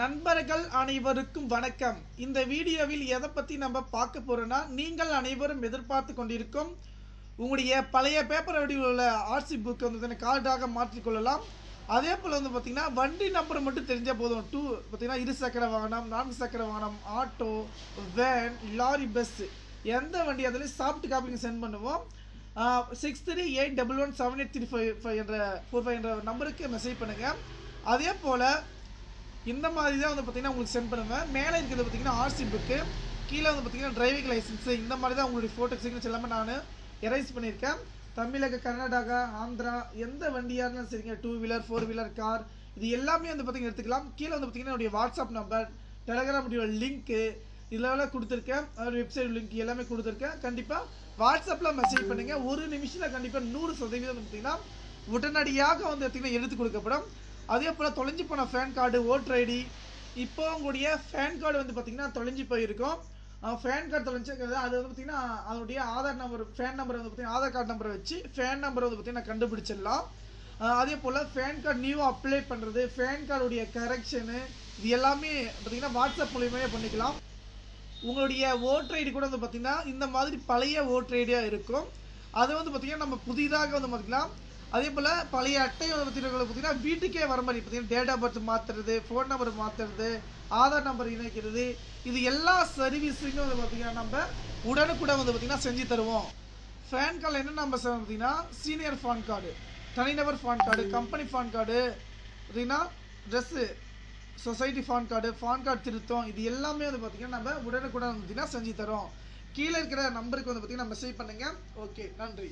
நண்பர்கள் அனைவருக்கும் வணக்கம். இந்த வீடியோவில் எதை பற்றி நம்ம பார்க்க போகிறோன்னா நீங்கள் அனைவரும் எதிர்பார்த்து கொண்டிருக்கும் உங்களுடைய பழைய பேப்பர் வடிவில் உள்ள ஆர்சி புக் வந்து கார்டாக மாற்றிக்கொள்ளலாம் அதே போல் வந்து பார்த்திங்கன்னா வண்டி நம்பர் மட்டும் தெரிஞ்சால் போதும். டூ பார்த்தீங்கன்னா இரு சக்கர வாகனம் நான்கு சக்கர வாகனம் ஆட்டோ வேன் லாரி பஸ்ஸு எந்த வண்டி அதுலேயும் சாஃப்ட் காப்பிங்க சென்ட் பண்ணுவோம். Six three eight double one seven eight three five five என்ற ஃபோர் ஃபைவ் என்ற நம்பருக்கு மெசேஜ் பண்ணுங்கள் அதே போல் இந்த மாதிரி தான் வந்து பார்த்தீங்கன்னா உங்களுக்கு சென்ட் பண்ணுவேன் மேலே இருக்கிறது பார்த்தீங்கன்னா ஆர்சி புக்கு கீழே வந்து பார்த்தீங்கன்னா டிரைவிங் லைசன்ஸு இந்த மாதிரி தான் உங்களுடைய ஃபோட்டோ சிக்னேச்சர் எல்லாமே நான் எரைஸ் பண்ணியிருக்கேன். தமிழக கர்நாடகா ஆந்திரா எந்த வண்டியாக இருந்தாலும் சரிங்க. Two wheeler four wheeler car இது எல்லாமே வந்து பார்த்தீங்கன்னா எடுத்துக்கலாம். கீழே வந்து பார்த்தீங்கன்னா என்னுடைய வாட்ஸ்அப் நம்பர் டெலகிராம் லிங்க்கு இதெல்லாம் கொடுத்துருக்கேன். வெப்சைட் லிங்க் எல்லாமே கொடுத்துருக்கேன். கண்டிப்பாக வாட்ஸ்அப்பில் மெசேஜ் பண்ணுங்கள் ஒரு நிமிஷத்தில் கண்டிப்பாக நூறு சதவீதம் பார்த்தீங்கன்னா உடனடியாக வந்து பார்த்தீங்கன்னா எடுத்து கொடுக்கப்படும். அதே போல் தொலைஞ்சு போன ஃபேன் கார்டு ஓட்டர் ஐடி இப்போ உங்களுடைய ஃபேன் கார்டு வந்து பார்த்தீங்கன்னா தொலைஞ்சு போயிருக்கும். ஃபேன் கார்டு தொலைஞ்சிருக்கிறது அது வந்து பார்த்தீங்கன்னா அதனுடைய ஆதார் நம்பர் ஃபேன் நம்பர் வந்து பார்த்தீங்கன்னா ஆதார் கார்டு நம்பரை வச்சு ஃபேன் நம்பர் வந்து பார்த்தீங்கன்னா கண்டுபிடிச்சிடலாம். அதே போல் ஃபேன் கார்டு நியூ அப்ளை பண்ணுறது ஃபேன் கார்டுடைய கரெக்ஷனு இது எல்லாமே பார்த்தீங்கன்னா வாட்ஸ்அப் மூலியமே பண்ணிக்கலாம். உங்களுடைய ஓட்டர் ஐடி கூட வந்து பார்த்தீங்கன்னா இந்த மாதிரி பழைய ஓட்டர் ஐடியாக இருக்கும். அதை வந்து பார்த்தீங்கன்னா நம்ம புதிதாக வந்து பார்த்துக்கலாம் அதே போல் பழைய அட்டை வந்து பார்த்தீங்கன்னா பார்த்தீங்கன்னா வீட்டுக்கே வர மாதிரி பார்த்தீங்கன்னா டேட் ஆஃப் பர்த் மாற்றுறது ஃபோன் நம்பர் மாற்றுறது ஆதார் நம்பர் இணைக்கிறது இது எல்லா சர்வீஸுக்கும் வந்து பார்த்தீங்கன்னா நம்ம உடனுக்குடன் வந்து பார்த்தீங்கன்னா செஞ்சு தருவோம். ஃபேன் கார்டில் என்ன நம்பர் சார் பார்த்தீங்கன்னா சீனியர் ஃபான் கார்டு தனிநபர் PAN card company PAN card பார்த்தீங்கன்னா trust society PAN card PAN card திருத்தம் இது எல்லாமே வந்து பார்த்தீங்கன்னா நம்ம உடனுக்குடன் வந்து பார்த்தீங்கன்னா செஞ்சு தரோம் கீழே இருக்கிற நம்பருக்கு வந்து பார்த்தீங்கன்னா மெசேஜ் பண்ணுங்கள் ஓகே நன்றி.